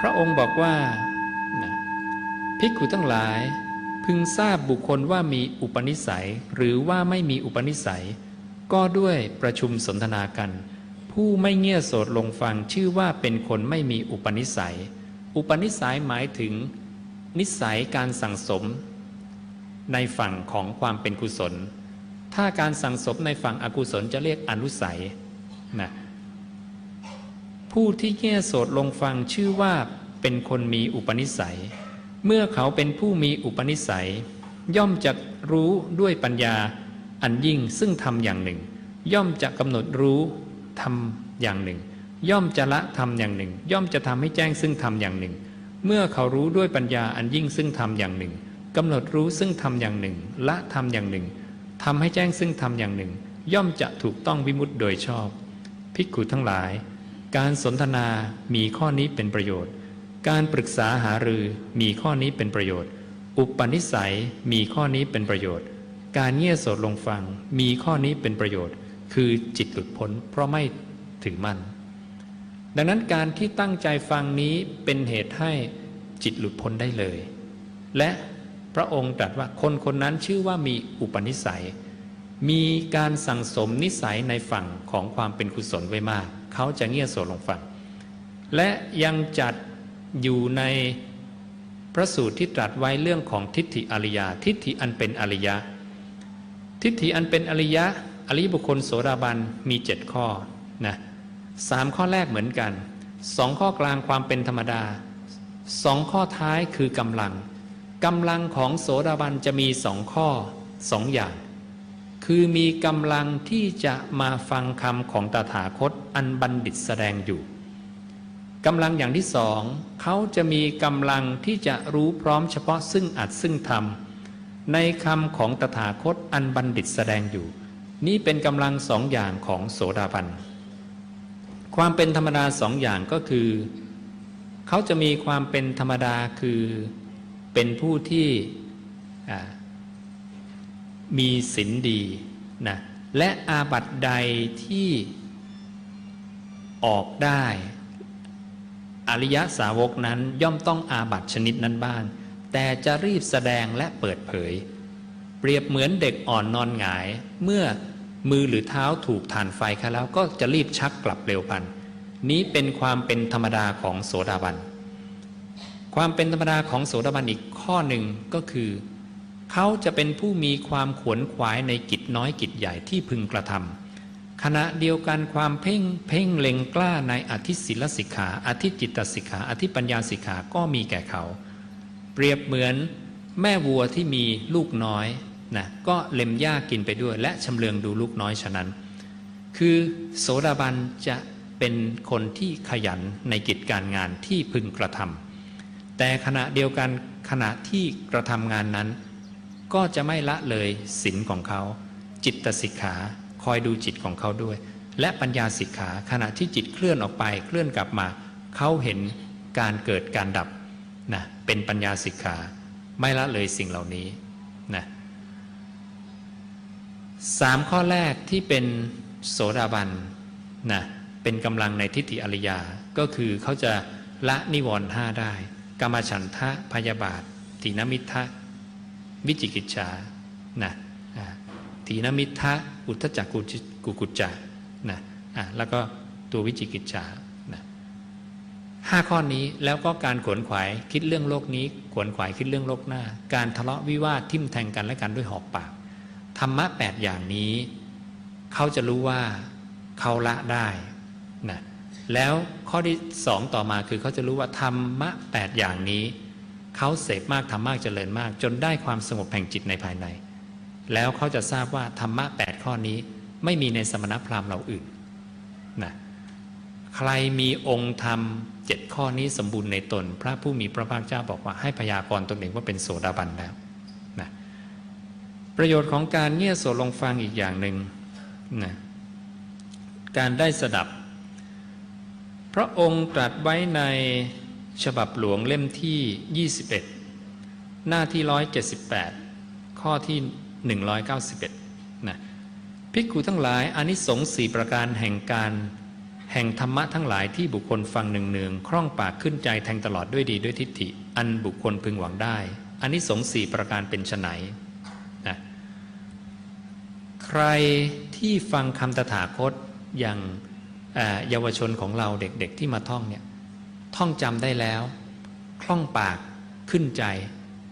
พระองค์บอกว่าภิกขุทั้งหลาย พึงทราบบุคคลว่ามีอุปนิสัย หรือว่าไม่มีอุปนิสัย ก็ด้วยประชุมสนทนากัน ผู้ไม่เงี่ยโสดลงฟังชื่อว่าเป็นคนไม่มีอุปนิสัย อุปนิสัยหมายถึง นิสัยการสั่งสม ในฝั่งของความเป็นกุศล ถ้าการสั่งสมในฝั่งอกุศลจะเรียกอนุสัยนะ ผู้ที่แง่โสดลงฟังชื่อว่าเป็นคนมีอุปนิสัย เมื่อเขาเป็นผู้มีอุปนิสัย ย่อมจะรู้ด้วยปัญญาอันยิ่งซึ่งทำอย่างหนึ่ง ย่อมจะกำหนดรู้ทำอย่างหนึ่ง ย่อมจะละทำอย่างหนึ่ง ย่อมจะทำให้แจ้งซึ่งทำอย่างหนึ่ง เมื่อเขารู้ด้วยปัญญาอันยิ่งซึ่งทำอย่างหนึ่งกำหนดรู้ซึ่งทำอย่างหนึ่ง ละทำอย่างหนึ่งทำให้แจ้งซึ่งทำอย่างหนึ่ง ย่อมจะถูกต้องวิมุตติโดยชอบ ภิกขุทั้งหลาย การสนทนามีข้อนี้เป็นประโยชน์ การปรึกษาหารือมีข้อนี้เป็นประโยชน์ อุปนิสัยมีข้อนี้เป็นประโยชน์ การเงี่ยโสดลงฟังมีข้อนี้เป็นประโยชน์ คือจิตหลุดพ้นเพราะไม่ถือมั่น ดังนั้นการที่ตั้งใจฟังนี้เป็นเหตุให้จิตหลุดพ้นได้เลย และพระองค์ตรัสว่าคนคนนั้นชื่อว่ามีอุปนิสัย มีการสั่งสมนิสัยในฝั่งของความเป็นกุศลไว้มาก เขาจะเงี่ยโสดลงฟัง และยังจัดอยู่ในพระสูตรที่ตรัสไว้เรื่องของทิฏฐิอริยา ทิฏฐิอันเป็นอริยะ ทิฏฐิอันเป็นอริยะ อริยบุคคลโสดาบันมีเจ็ดข้อนะสามข้อแรกเหมือนกันสองข้อกลางความเป็นธรรมดาสองข้อท้ายคือกำลังกำลังของโสดาบันจะมีสองข้อสองอย่าง คือมีกำลังที่จะมาฟังคำของตถาคตอันบัณฑิตแสดงอยู่กำลังอย่างที่สองเขาจะมีกำลังที่จะรู้พร้อมเฉพาะซึ่งอัดซึ่งทำในคำของตถาคตอันบัณฑิตแสดงอยู่ นี้เป็นกำลังสองอย่างของโสดาบันความเป็นธรรมดาสองอย่างก็คือ เขาจะมีความเป็นธรรมดาคือเป็นผู้ที่ มีศีลดีนะและอาบัตใดที่ออกได้ อริยสาวกนั้นย่อมต้องอาบัตชนิดนั้นบ้าง แต่จะรีบแสดงและเปิดเผย เปรียบเหมือนเด็กอ่อนนอนหงาย เมื่อมือหรือเท้าถูกฐานไฟเขาแล้วก็จะรีบชักกลับเร็วพัน นี้เป็นความเป็นธรรมดาของโสดาบัน ความเป็นธรรมดาของโสดาบันอีกข้อหนึ่งก็คือ เขาจะเป็นผู้มีความขวนขวายในกิจน้อยกิจใหญ่ที่พึงกระทำขณะเดียวกันความเพ่งเพ่งเล็งกล้าในอธิศิลสิกขา อธิจิตสิกขา อธิปัญญาสิกขาก็มีแก่เขา เปรียบเหมือนแม่วัวที่มีลูกน้อยนะก็เล็มหญ้ากินไปด้วย และชำเลืองดูลูกน้อยฉะนั้น คือโสดาบันจะเป็นคนที่ขยันในกิจการงานที่พึงกระทำแต่ขณะเดียวกันขณะที่กระทำงานนั้น ก็จะไม่ละเลยศีลของเขา จิตสิกขาคอยดูจิตของเขาด้วย และปัญญาสิกขาขณะที่จิตเคลื่อนออกไปเคลื่อนกลับมา เขาเห็นการเกิดการดับนะเป็นปัญญาสิกขาไม่ละเลยสิ่งเหล่านี้นะสามข้อแรกที่เป็นโสดาบันนะเป็นกำลังในทิฏฐิอริยา ก็คือเขาจะละนิวรณ์ห้าได้ กรรมฉันทะพยาบาทตินมิทะ วิจิกิจฉานะทีนมิทะอุทจักกุกุกุจจานะอะแล้วก็ตัววิจิกิจฉานะห้าข้อนี้แล้วก็การขวนขวายคิดเรื่องโลกนี้ ขวนขวายคิดเรื่องโลกหน้า การทะเลาะวิวาททิมแทงกันและกันด้วยหอกปากธรรมะแปดอย่างนี้เขาจะรู้ว่าเขาละได้นะแล้วข้อที่สองต่อมาคือเขาจะรู้ว่าธรรมะแปดอย่างนี้ เขาเสพมากทำมากเจริญมาก จนได้ความสงบแห่งจิตในภายใน แล้วเขาจะทราบว่าธรรมะแปดข้อนี้ไม่มีในสมณพราหมณ์เราอื่นนะใครมีองค์ธรรมเจ็ดข้อนี้สมบูรณ์ในตน พระผู้มีพระภาคเจ้าบอกว่าให้พยากรณ์ตนเองว่าเป็นโสดาบันแล้วนะประโยชน์ของการเงี่ยโสลงฟังอีกอย่างหนึ่งนะการได้สดับ พระองค์ตรัสไว้ใน ฉบับหลวงเล่มที่ 21 หน้าที่ 178 ข้อที่ 191 นะภิกขุทั้งหลายอานิสงส์สี่ประการแห่งการแห่งธรรมะทั้งหลายที่บุคคลฟังหนึ่งเนืองๆคล่องปากขึ้นใจแทงตลอดด้วยดีด้วยทิฏฐิ อันบุคคลพึงหวังได้อันนี้สงส์สี่ประการเป็นไฉนนะใครที่ฟังคำตถาคตอย่างเยาวชนของเราเด็กๆที่มาท่องเนี่ย ท่องจำได้แล้ว คล่องปากขึ้นใจ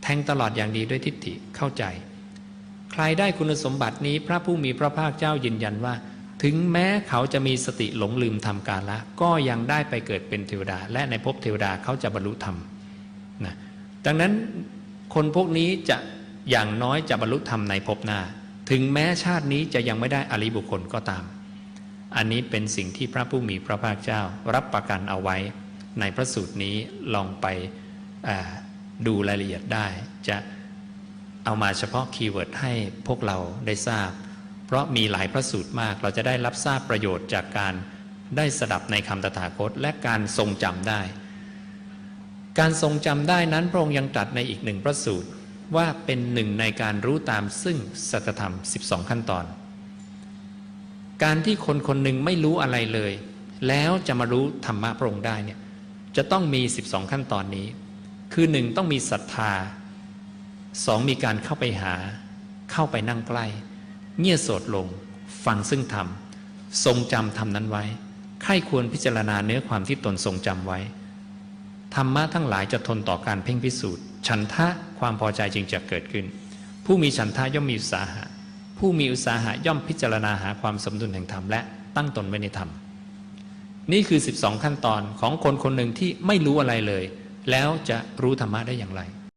แทงตลอดอย่างดีด้วยทิฏฐิเข้าใจ ใครได้คุณสมบัตินี้พระผู้มีพระภาคเจ้ายืนยันว่า ถึงแม้เขาจะมีสติหลงลืมทำกาละ ก็ยังได้ไปเกิดเป็นเทวดา และในภพเทวดาเขาจะบรรลุธรรมนะดังนั้นคนพวกนี้จะอย่างน้อยจะบรรลุธรรมในภพหน้า ถึงแม้ชาตินี้จะยังไม่ได้อริบุคคลก็ตาม อันนี้เป็นสิ่งที่พระผู้มีพระภาคเจ้ารับประกันเอาไว้ ในพระสูตรนี้ลองไปดูรายละเอียดได้ จะเอามาเฉพาะคีย์เวิร์ดให้พวกเราได้ทราบ เพราะมีหลายพระสูตรมากเราจะได้รับทราบประโยชน์จากการได้สดับในคำตถาคตและการทรงจำได้ การทรงจำได้นั้นพระองค์ยังตรัสในอีกหนึ่งพระสูตรว่าเป็นหนึ่งในการรู้ตามซึ่งสัจธรรม 12 ขั้นตอน การที่คนคนหนึ่งไม่รู้อะไรเลย แล้วจะมารู้ธรรมะพระองค์ได้เนี่ย จะต้องมี 12 ขั้นตอนนี้ คือหนึ่งต้องมีศรัทธาสองมีการเข้าไปหา เข้าไปนั่งใกล้ เงี่ยโสดลง ฟังซึ่งธรรม ทรงจำธรรมนั้นไว้ใครควรพิจารณาเนื้อความที่ตนทรงจำไว้ ธรรมะทั้งหลายจะทนต่อการเพ่งพิสูจน์ ฉันทะความพอใจจึงจะเกิดขึ้น ผู้มีฉันทะย่อมมีอุตสาหะ ผู้มีอุตสาหะย่อมพิจารณาหาความสมดุลแห่งธรรมและตั้งตนไว้ในธรรม นี่คือ 12 ขั้นตอนของคนคนหนึ่งที่ไม่รู้อะไรเลย แล้วจะรู้ธรรมะได้อย่างไร